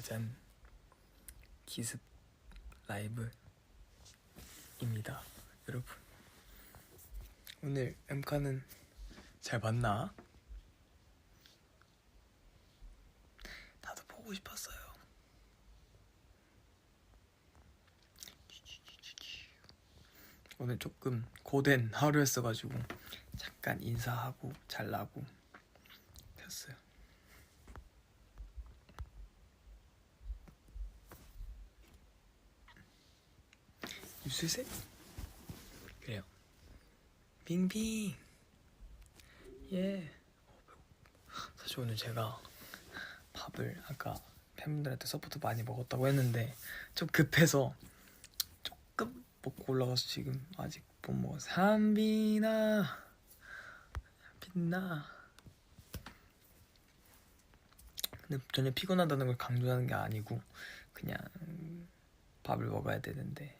짜잔 기습 라이브입니다. 여러분. 오늘 엠카는 잘 봤나? 나도 보고 싶었어요. 오늘 조금 고된 하루였어가지고 잠깐 인사하고 잘라고 켰어요 입술색? 그래요. 빙빙. 예. 사실 오늘 제가 밥을 아까 팬분들한테 서포트 많이 먹었다고 했는데 좀 급해서 조금 먹고 올라가서 지금 아직 못 먹었어요. 한비나 빛나. 근데 전혀 피곤하다는 걸 강조하는 게 아니고 그냥 밥을 먹어야 되는데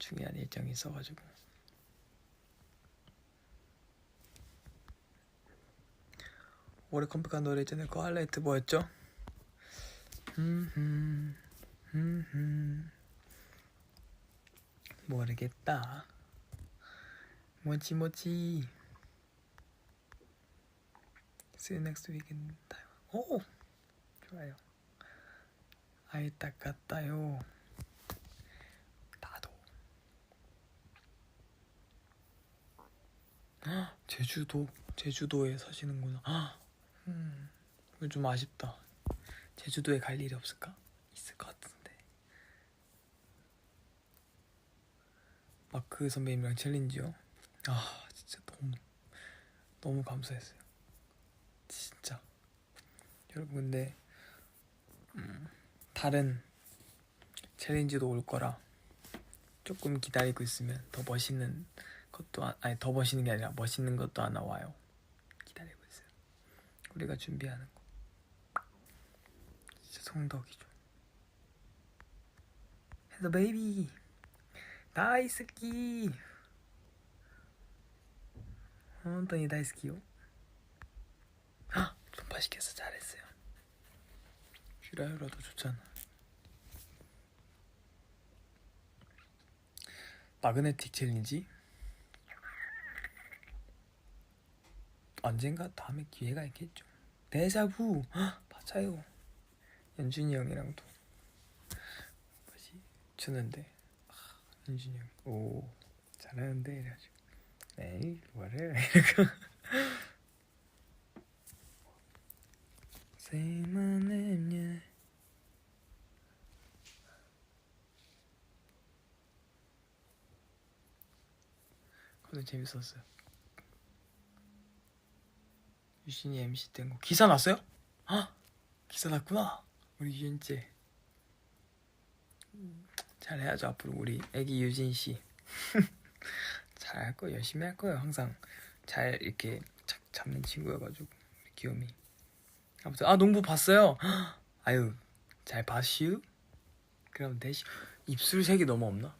중요한 일정이 있어가지고. 올해 컴백한 노래 있잖아요. 그 하이라이트 뭐였죠? 모르겠다. 뭐지 뭐지? See you next week in Taiwan. 오! 좋아요. 아이 딱 같다요 나도 헉, 제주도 제주도에 사시는구나. 헉, 음, 좀 아쉽다. 제주도에 갈 일이 없을까? 있을 것 같은데. 마크 선배님이랑 챌린지요? 아 진짜 너무 너무 감사했어요. 진짜. 여러분 근데 음, 다른 챌린지도 올 거라 조금 기다리고 있으면 더 멋있는 것도 아- 아니 더 멋있는 게 아니라 멋있는 것도 하나 와요. 기다리고 있어요. 우리가 준비하는 거. 진짜 성덕이죠. 해서 베이비 다이스키. 本当に大好きよ. 아, 좀 맛있겠어 잘했어요. 슈라유라도 좋잖아. 마그네틱 챌린지 언젠가 다음에 기회가 있겠죠. 데자부 헉, 맞아요. 연준이 형이랑도 뭐지 추는데 아, 연준이 형오 잘하는데 이래가지고 에이 뭐래 Say my name, yeah. 오늘 재밌었어요. 유신이 MC 된 거 기사 났어요? 아 기사 났구나. 우리 유진姐 잘해야죠 앞으로 우리 애기 유진 씨. 잘할 거예요. 열심히 할 거예요. 항상 잘 이렇게 착 잡는 친구여가지고 귀요미. 아무튼 아 농부 봤어요. 아유 잘 봤슈? 그럼 대시 입술 색이 너무 없나?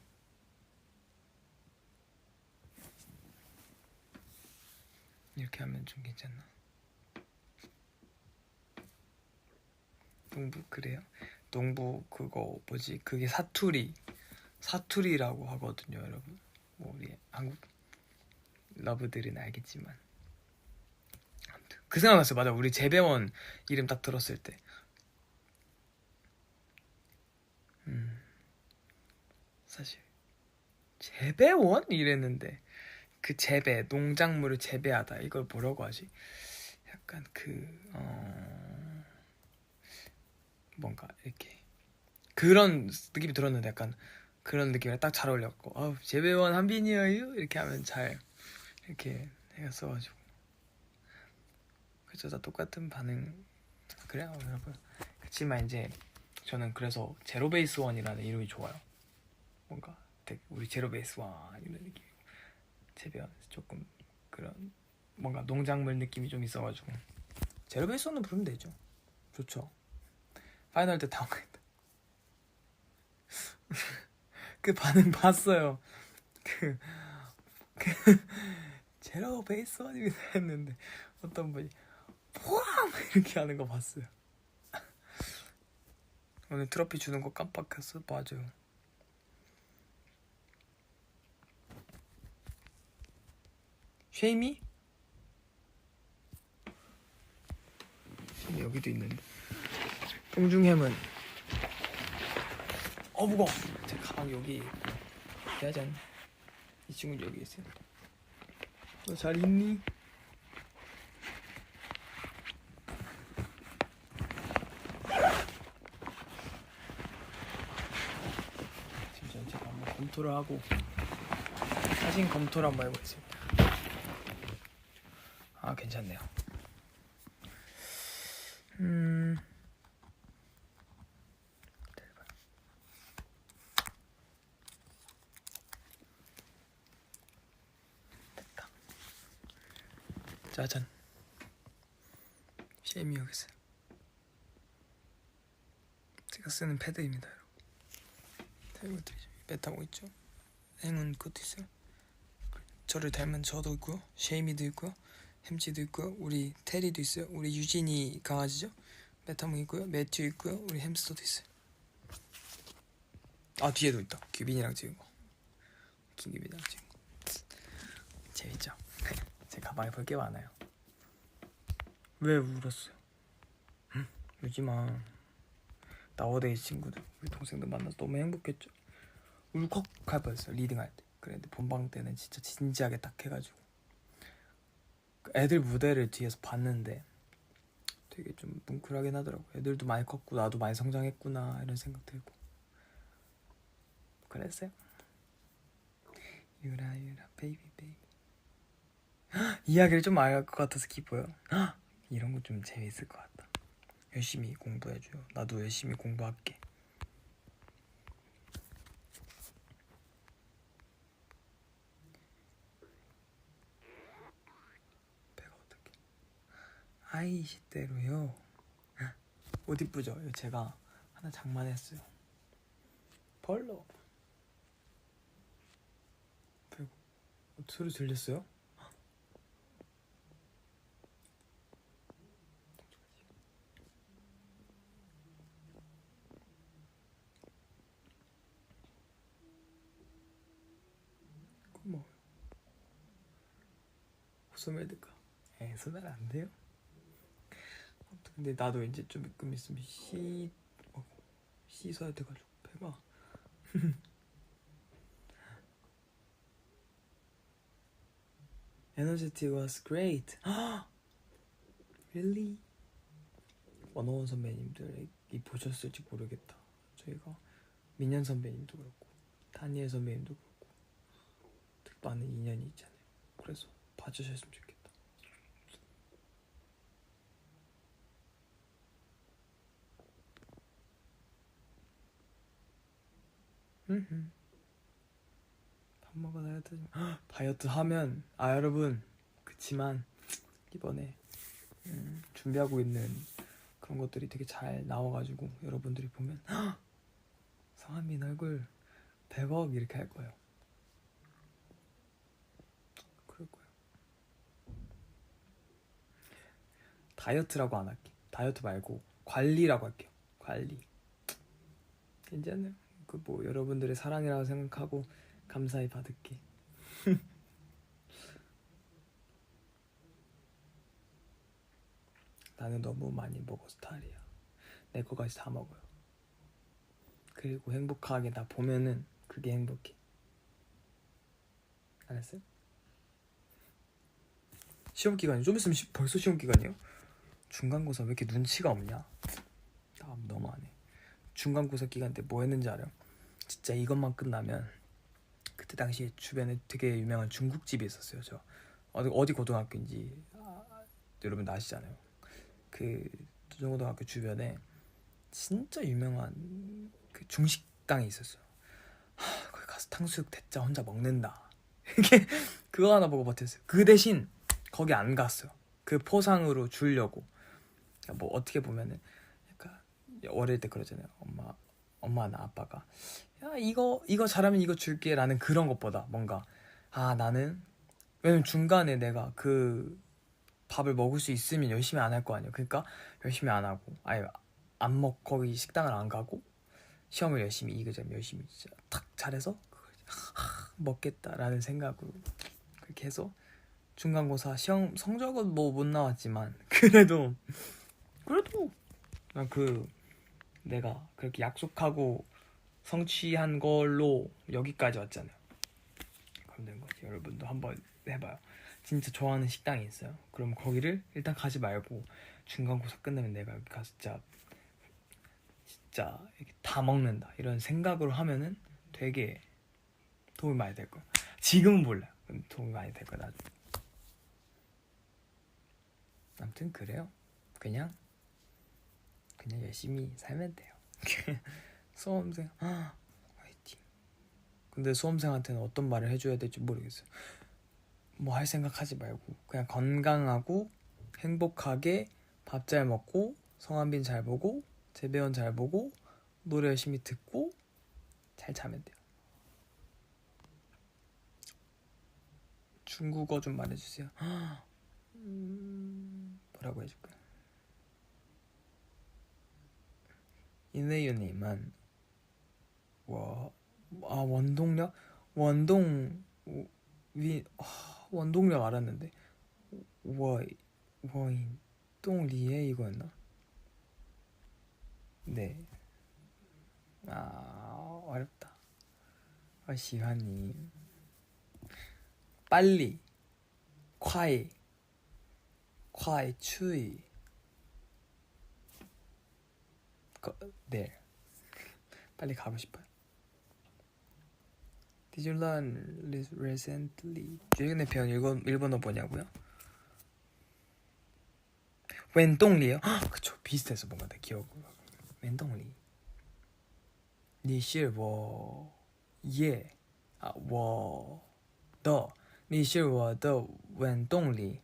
이렇게 하면 좀 괜찮나? 농부 그래요? 농부 그거 뭐지? 그게 사투리 사투리라고 하거든요, 여러분. 뭐 우리 한국 러브들은 알겠지만 아무튼 그 생각났어요. 맞아, 우리 재배원 이름 딱 들었을 때. 음 사실 재배원 이랬는데 그 재배 농작물을 재배하다 이걸 뭐라고 하지? 약간 그 어... 뭔가 이렇게 그런 느낌이 들었는데 약간 그런 느낌이 딱잘 어울렸고 아 재배원 한빈이에요? 이렇게 하면 잘 이렇게 해가 써가지고. 그래서 다 똑같은 반응. 그래요 여러분. 그치만 이제 저는 그래서 제로 베이스 원이라는 이름이 좋아요. 뭔가 되게 우리 제로 베이스 원 이런 느낌. 재배원 조금 그런 뭔가 농작물 느낌이 좀 있어가지고. 제로 베이스 원은 부르면 되죠. 좋죠 파이널 때 당황했다 그 반응 봤어요 그, 그 제로베이스원입니다 했는데 어떤 분이 포함 이렇게 하는 거 봤어요 오늘 트로피 주는 거 깜빡했어. 맞아요. 쉐이미? 쉐이미 여기도 있는데. 뽕중햄은 어 무거워. 제 가방 여기 있고. 짜잔. 이 친구 여기 있어요. 너 잘 있니? 지금 제가 한번 검토를 하고 사진 검토를 한번 해보겠습니다. 아 괜찮네요. 짜잔. 쉐미 여기 있어요. 제가 쓰는 패드입니다, 여러분. 자, 이것들이 배 타고 있죠. 행운 그것도 있어요. 저를 닮은 저도 있고요. 쉐이미도 있고요. 햄찌도 있고요. 우리 테리도 있어요. 우리 유진이 강아지죠. 메타몽 있고요. 매튜 있고요. 우리 햄스터도 있어요. 아 뒤에도 있다. 규빈이랑 찍은 거. 김규빈이랑 거. 재밌죠? 제 가방에 볼게 많아요. 왜 울었어요? 응? 울지 마. 나워데이 친구들, 우리 동생들 만나서 너무 행복했죠. 울컥할 뻔했어요. 리딩할 때. 그런데 본방 때는 진짜 진지하게 딱 해가지고 애들 무대를 뒤에서 봤는데 되게 좀 뭉클하긴 하더라고. 애들도 많이 컸고 나도 많이 성장했구나 이런 생각 들고 그랬어요. 유라 유라 베이비 베이비 이야기를 좀 알 것 같아서 기뻐요. 헉! 이런 거 좀 재밌을 것 같다. 열심히 공부해줘요. 나도 열심히 공부할게. 배가 어떻게? 아이 시대로요. 옷 이쁘죠? 제가 하나 장만했어요. 벌로. 배고. 어, 소리 들렸어요? 웃으면 될까? 에 웃으면 안 돼요. 근데 나도 이제 좀 조금 있으면 씻 어, 씻어야 돼가지고 배가 Energy was great. really? 원호원 선배님들이 보셨을지 모르겠다. 저희가 민현 선배님도 그렇고 다니엘 선배님도 그렇고 많은 인연이 있잖아요. 봐주셨으면 좋겠다. 밥 먹어 다이어트 다이어트 하면 아 여러분 그치만 이번에 음, 준비하고 있는 그런 것들이 되게 잘 나와가지고 여러분들이 보면 헉, 성한민 얼굴 100억 이렇게 할 거예요. 그럴 거예요. 다이어트라고 안 할게. 다이어트 말고 관리라고 할게요. 관리. 괜찮아요. 그 뭐 여러분들의 사랑이라고 생각하고 감사히 받을게. 나는 너무 많이 먹어 스타일이야. 내 거까지 다 먹어요. 그리고 행복하게 나 보면은 그게 행복해. 알았어요? 시험 기간이 좀 있으면 시- 벌써 시험 기간이에요? 중간고사 왜 이렇게 눈치가 없냐? 나 너무하네. 중간고사 기간 때 뭐 했는지 알아요? 진짜 이것만 끝나면 그때 당시에 주변에 되게 유명한 중국집이 있었어요. 저 어디 어디 고등학교인지 아, 여러분 다 아시잖아요. 그 중고등학교 주변에 진짜 유명한 그 중식당이 있었어요. 하, 거기 가서 탕수육 대짜 혼자 먹는다. 이게 그거 하나 보고 버텼어요. 그 대신 거기 안 갔어요. 그 포상으로 주려고. 그러니까 뭐 어떻게 보면은 약간 어릴 때 그러잖아요. 엄마 엄마나 아빠가 야 이거 이거 잘하면 이거 줄게라는 그런 것보다 뭔가 아 나는 왜냐면 중간에 내가 그 밥을 먹을 수 있으면 열심히 안 할 거 아니에요. 그러니까 열심히 안 하고 아예 안 먹 거기 식당을 안 가고 시험을 열심히 이거점 열심히 진짜 탁 잘해서 그걸 하, 먹겠다라는 생각으로 그렇게 해서 중간고사 시험 성적은 뭐 못 나왔지만 그래도 그래도 그냥 그 내가 그렇게 약속하고 성취한 걸로 여기까지 왔잖아요. 그럼 된 거지. 여러분도 한번 해봐요. 진짜 좋아하는 식당이 있어요. 그럼 거기를 일단 가지 말고 중간고사 끝나면 내가 여기 가서 진짜 진짜 다 먹는다 이런 생각으로 하면은 되게 도움이 많이 될 거야. 지금은 몰라요. 도움이 많이 될 거야. 아무튼 그래요. 그냥 그냥 열심히 살면 돼요. 수험생 아, 화이팅. 근데 수험생한테는 어떤 말을 해줘야 될지 모르겠어요. 뭐 할 생각하지 말고 그냥 건강하고 행복하게 밥 잘 먹고 성한빈 잘 보고 재배원 잘 보고 노래 열심히 듣고 잘 자면 돼요. 중국어 좀 말해주세요. 음, 뭐라고 해줄까? 이내유님은 와, 아 원동력 원동 위 아, 원동력 알았는데 워 원동리에 이거였나? 네. 아 어렵다. 아, 시환님 빨리 콰이 콰이 추이 거, 네 빨리 가고 싶어요. Did you learn this recently? 최근에 배운 일본, 일본어 뭐냐고요? 웬동리요? 헉, 그쵸 비슷해서 뭔가 내 기억 웬동리 你是我耶啊我的你是我的原动力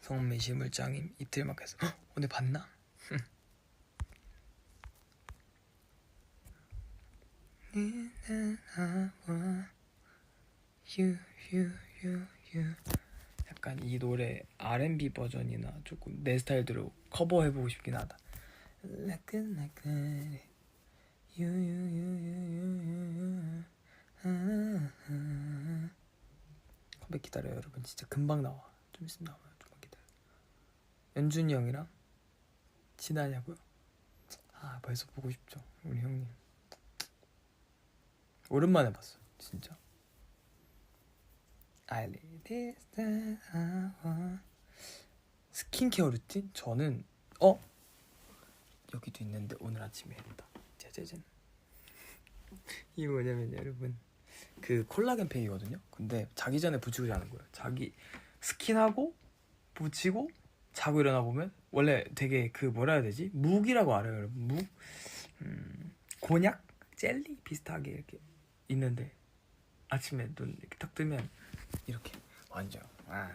성미시 물장님 이틀 막해서 헉, 오늘 봤나? 유유유유 약간 이 노래 R&B 버전이나 조금 내 스타일대로 커버해보고 싶긴 하다. 라끈라끈 유유유유유유 컴백 기다려요 여러분. 진짜 금방 나와. 좀 있으면 나와요. 좀만 기다려. 연준이 형이랑 친하냐고요? 아 벌써 보고 싶죠 우리 형님 오랜만에 봤어 진짜. 스킨케어 루틴? 저는 어? 여기도 있는데 오늘 아침에 했다. 짜자잔. 이게 뭐냐면 여러분. 그 콜라겐 팩이거든요? 근데 자기 전에 붙이고 자는 거예요. 자기 스킨하고 붙이고 자고 일어나 보면 원래 되게 그 뭐라 해야 되지? 묵이라고 알아요 여러분. 묵? 음, 곤약? 젤리? 비슷하게 이렇게 있는데 아침에 눈 이렇게 딱 뜨면 이렇게 완전 와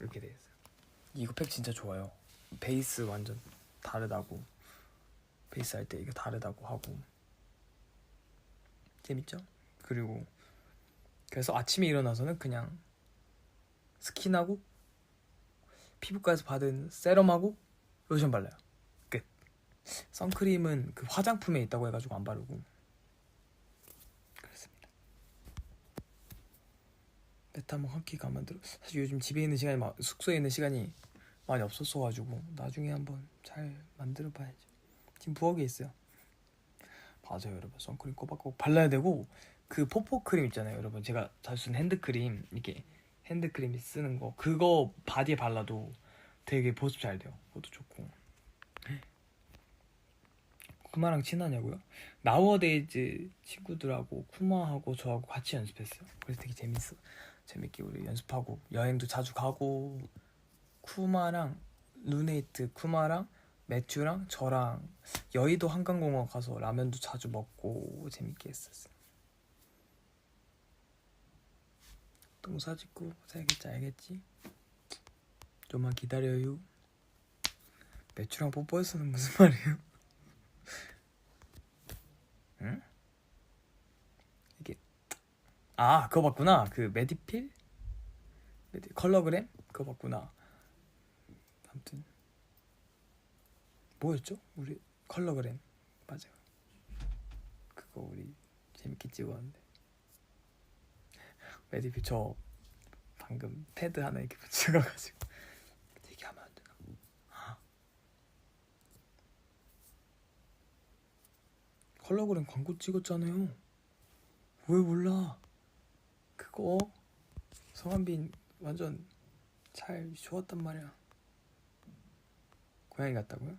이렇게 돼 있어요. 이거 팩 진짜 좋아요. 베이스 완전 다르다고. 베이스 할 때 이거 다르다고 하고. 재밌죠? 그리고 그래서 아침에 일어나서는 그냥 스킨하고 피부과에서 받은 세럼하고 로션 발라요. 끝. 선크림은 그 화장품에 있다고 해가지고 안 바르고 그렇습니다 메타몽 한 끼가 안 만들어 사실 요즘 집에 있는 시간이 마- 숙소에 있는 시간이 많이 없었어 가지고 나중에 한번 잘 만들어 봐야죠 지금 부엌에 있어요. 맞아요 여러분. 선크림 꼬박꼬박 발라야 되고 그 포포 크림 있잖아요 여러분. 제가 자주 쓰는 핸드크림 이렇게 핸드크림 쓰는 거. 그거 바디에 발라도 되게 보습 잘 돼요. 그것도 좋고. 쿠마랑 친하냐고요? 나워데이즈 친구들하고 쿠마하고 저하고 같이 연습했어요. 그래서 되게 재밌어 재밌게 우리 연습하고 여행도 자주 가고 쿠마랑 루네이트 쿠마랑 매튜랑 저랑 여의도 한강공원 가서 라면도 자주 먹고 재밌게 했었어요. 똥 싸짓고 살겠지 알겠지? 좀만 기다려요. 매튜랑 뽀뽀했어는 무슨 말이에요? 응? 아 그거 봤구나 그 메디필? 메디 컬러그램? 그거 봤구나 아무튼 뭐였죠? 우리 컬러그램 맞아요. 그거 우리 재밌게 찍었는데. 메디피 저 방금 패드 하나 이렇게 붙여가지고 얘기하면 안 되나? 컬러그램 광고 찍었잖아요. 왜 몰라? 그거 성한빈 완전 잘 좋았단 말이야. 고양이 같다고요?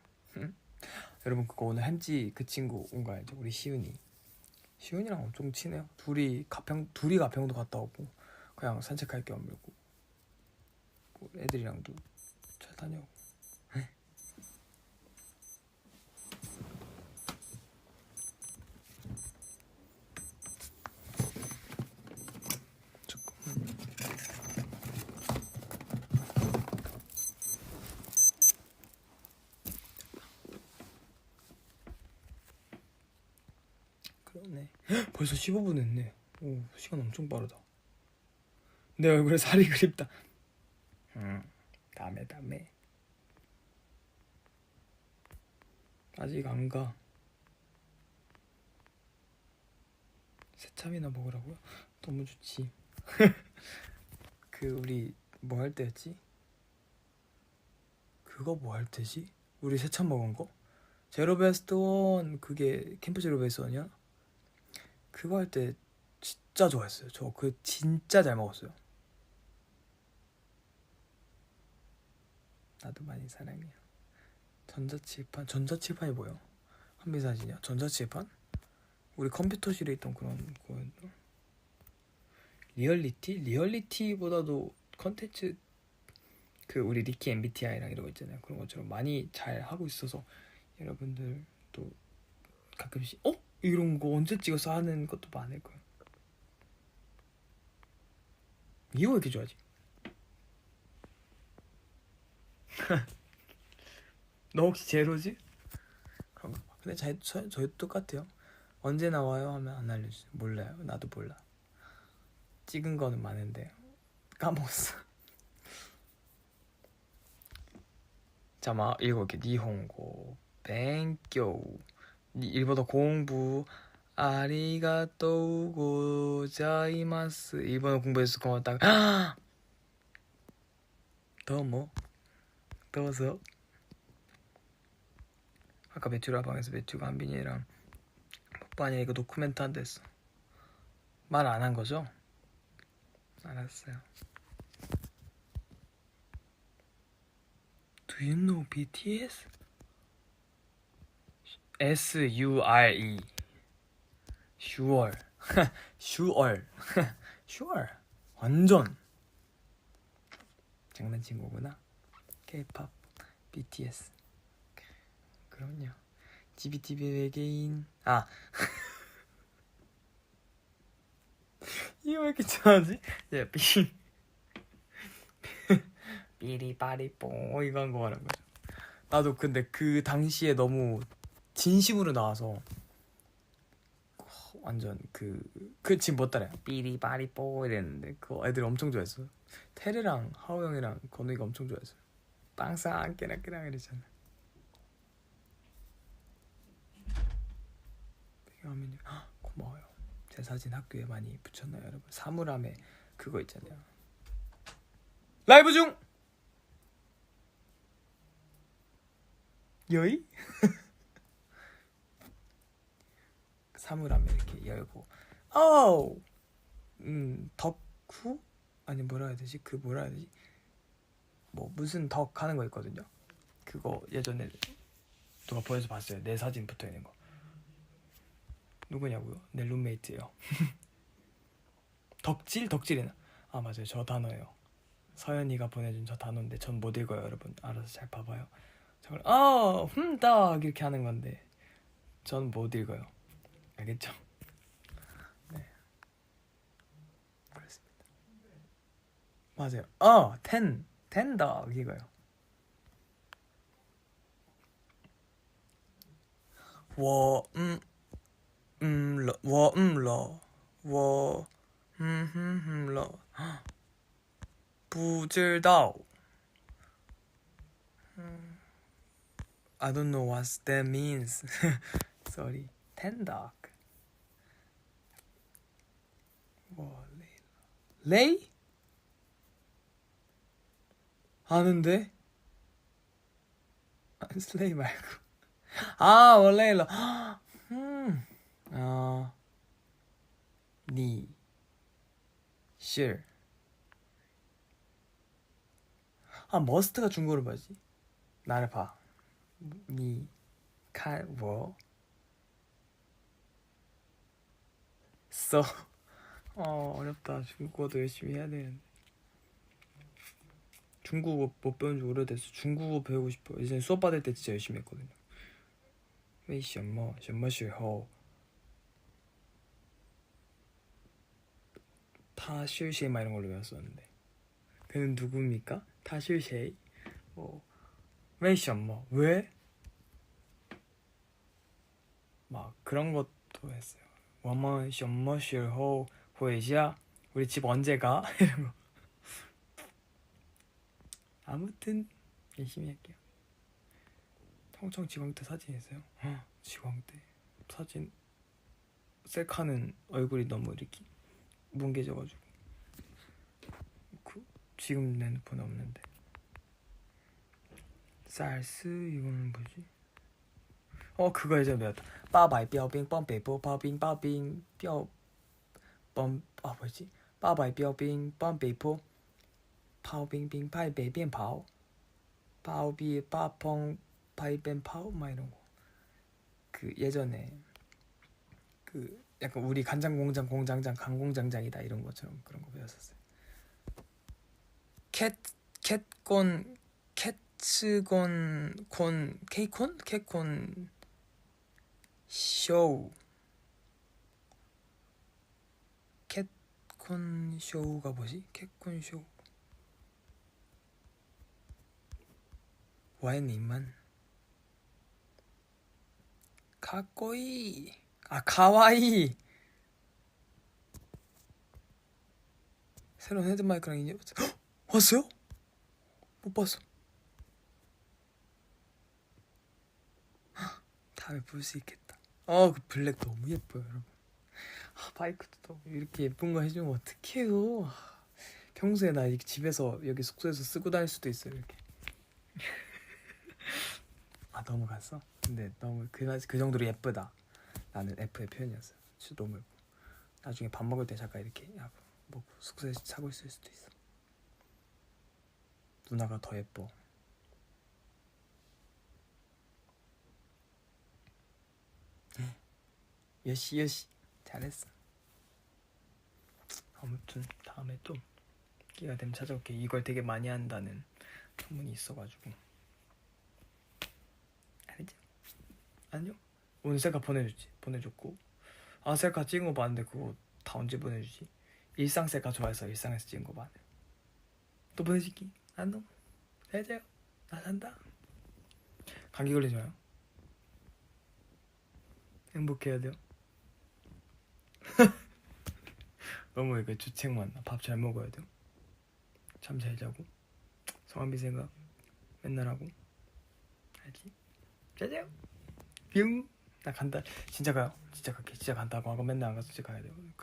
여러분 그거 오늘 한지 그 친구 온 거 알죠? 우리 시윤이. 시윤이랑 엄청 친해요. 둘이 가평 둘이 가평도 갔다 오고 그냥 산책할 겸 이러고 뭐 애들이랑도 잘 다녀오고. 잠깐만. 그러네. 헉, 벌써 15분 했네. 오, 시간 엄청 빠르다. 내 얼굴에 살이 그립다. 음, 다음에 다음에. 아직 안 가. 새참이나 먹으라고요? 너무 좋지. 그 우리 뭐 할 때였지? 그거 뭐 할 때지? 우리 새참 먹은 거? 제로베스트 원 그게 캠프 제로베스트 원이야? 그거 할 때 진짜 좋아했어요. 저 그 진짜 잘 먹었어요. 나도 많이 사랑해요. 전자칠판 전자칠판이 뭐야? 한비 사진이야? 전자칠판? 우리 컴퓨터실에 있던 그런 거였나? 리얼리티? 리얼리티보다도 컨텐츠 그 우리 리키 MBTI랑 이런 거 있잖아요. 그런 것처럼 많이 잘 하고 있어서 여러분들도 가끔씩 어? 이런 거 언제 찍어서 하는 것도 많을 거야. 이거 왜 이렇게 좋아하지? 너 혹시 제로지? 그런가 봐. 근데 저, 저, 저희 똑같아요. 언제 나와요? 하면 안 알려주세요. 몰라요. 나도 몰라. 찍은 거는 많은데 까먹었어. 자, 막 읽어볼게. 니혼고, 뱅교, 일본어 공부, 아리가또 고자이마스. 일본어 공부해서 고맙다. 도모, 도서. 아까 매튜라 방에서 매튜가 한빈이랑 뽀빠니 이거 노코멘트 한다 했어. 말 안 한 거죠? 알았어요. Do you know BTS? S U R E. 슈얼. 슈얼. 슈얼. 완전 장난친 거구나. K-pop, BTS. 그럼요. GBTV 외계인. 아. 이거 왜 이렇게 좋아하지? 야, 삐. 삐리빠리뽕 이거 한거 말한 거죠. 나도 근데 그 당시에 너무 진심으로 나와서 완전 그 그 지금 못 따라요. 삐리빠리뽀 이랬는데 그거 애들 엄청 좋아했어. 테르랑 하우 형이랑 건우이가 엄청 좋아했어. 빵상 깨랑깨랑 이랬잖아. 배경화면이 헉, 고마워요. 제 사진 학교에 많이 붙였나요, 여러분? 사물함에 그거 있잖아요. 라이브 중. 여이? 사물함에 이렇게 열고. 어우! 음 덕후? 아니 뭐라 해야 되지? 그 뭐라 해야 되지? 뭐 무슨 덕 하는 거 있거든요. 그거 예전에 누가 보여서 봤어요. 내 사진 붙어 있는 거. 누구냐고요? 내 룸메이트예요. 덕질? 덕질이나. 아 맞아요. 저 단어예요. 서연이가 보내준 저 단어인데 전 못 읽어요 여러분. 알아서 잘 봐봐요. 저걸 어 흠덕 이렇게 하는 건데. 전 못 읽어요 알겠죠? 네. 그렇습니다. 맞아요. 어, 텐, 텐다 이거요. 워음 음러 워음러 워 음, 음흠흠러 음, 음, 부질다오 I don't know what that means. Sorry. 텐다. 뭐 레이? 아는데? 아, 슬레이 말고. 아, 원레일러. 음. 어. 니. 실. 아, 머스트가 중국어로 뭐지? 나를 봐. 니. 칼, 뭐? 써. 어, 어렵다. 중국어도 열심히 해야 되는데. 중국어 못 배운 지 오래돼서 중국어 배우고 싶어. 예전에 수업 받을 때 진짜 열심히 했거든요. 为什么什么时候他是谁막 이런 걸로 배웠었는데 그는 누굽니까? 他是谁? 뭐, 为什么? 왜? 막 그런 것도 했어요. 我们什么时候 回家? 우리 집 언제 가? 거. 아무튼 열심히 할게요. 평청 지광대 사진 있어요? 헉, 지광대 사진 셀카는 얼굴이 너무 이렇게 뭉개져가지고 그, 지금 내 핸드폰에 없는데 쌀스 이거는 뭐지? 어 그거 예전에 배웠다 빠바이 뼈빙 뻔빼뽀 빠빙 빠빙 뼈 뻔 아 뭐지? 빠바이 뼈빙 뻔빼뽀 파오빙빙 파이 베이변 파오. 파오비 빠펑 파이벤 파오. 막 이런 거. 그 예전에 그 약간 우리 간장 공장 공장장 간 공장장이다 이런 것처럼 그런 거 배웠었어요. 캣 캣콘 캣츠곤 콘 케이콘? 캣콘 쇼 캣콘 쇼가 뭐지? 캣콘 쇼 와이님만. 가꼬이. 아 가와이. 새로운 헤드마이크랑 헉! 왔어요? 못 봤어. 헉, 다음에 볼 수 있겠다. 어그 블랙 너무 예뻐요 여러분 아, 마이크도 너무 이렇게 예쁜 거 해주면 어떡해요? 아, 평소에 나 집에서 여기 숙소에서 쓰고 다닐 수도 있어요 이렇게. 아 너무 갔어? 근데 너무 그, 그 정도로 예쁘다. 나는 F의 표현이었어. 진짜 너무 예뻐. 나중에 밥 먹을 때 잠깐 이렇게 하고 먹고 숙소에서 자고 있을 수도 있어. 누나가 더 예뻐. 여시 여시 잘했어. 아무튼 다음에 또 기회가 되면 찾아올게. 이걸 되게 많이 한다는 소문이 있어가지고. 알지? 아니요. 셀카 보내줬지? 보내줬고. 아 셀카 찍은 거 봤는데 그거 다 언제 보내주지? 일상 셀카 좋아해서 일상에서 찍은 거 봐네. 또 보내줄게. 안녕 잘자요. 나 산다. 감기 걸리지 마요. 행복해야 돼요 너무 이거 주책 많나. 밥 잘 먹어야 돼요? 잠 잘 자고? 성한비 생각? 맨날 하고? 알지? 짜자요. 뿅나 간다. 진짜 가요. 진짜 갈게. 진짜 간다고 하고 맨날 안 가서 진짜 가야 돼요. 사랑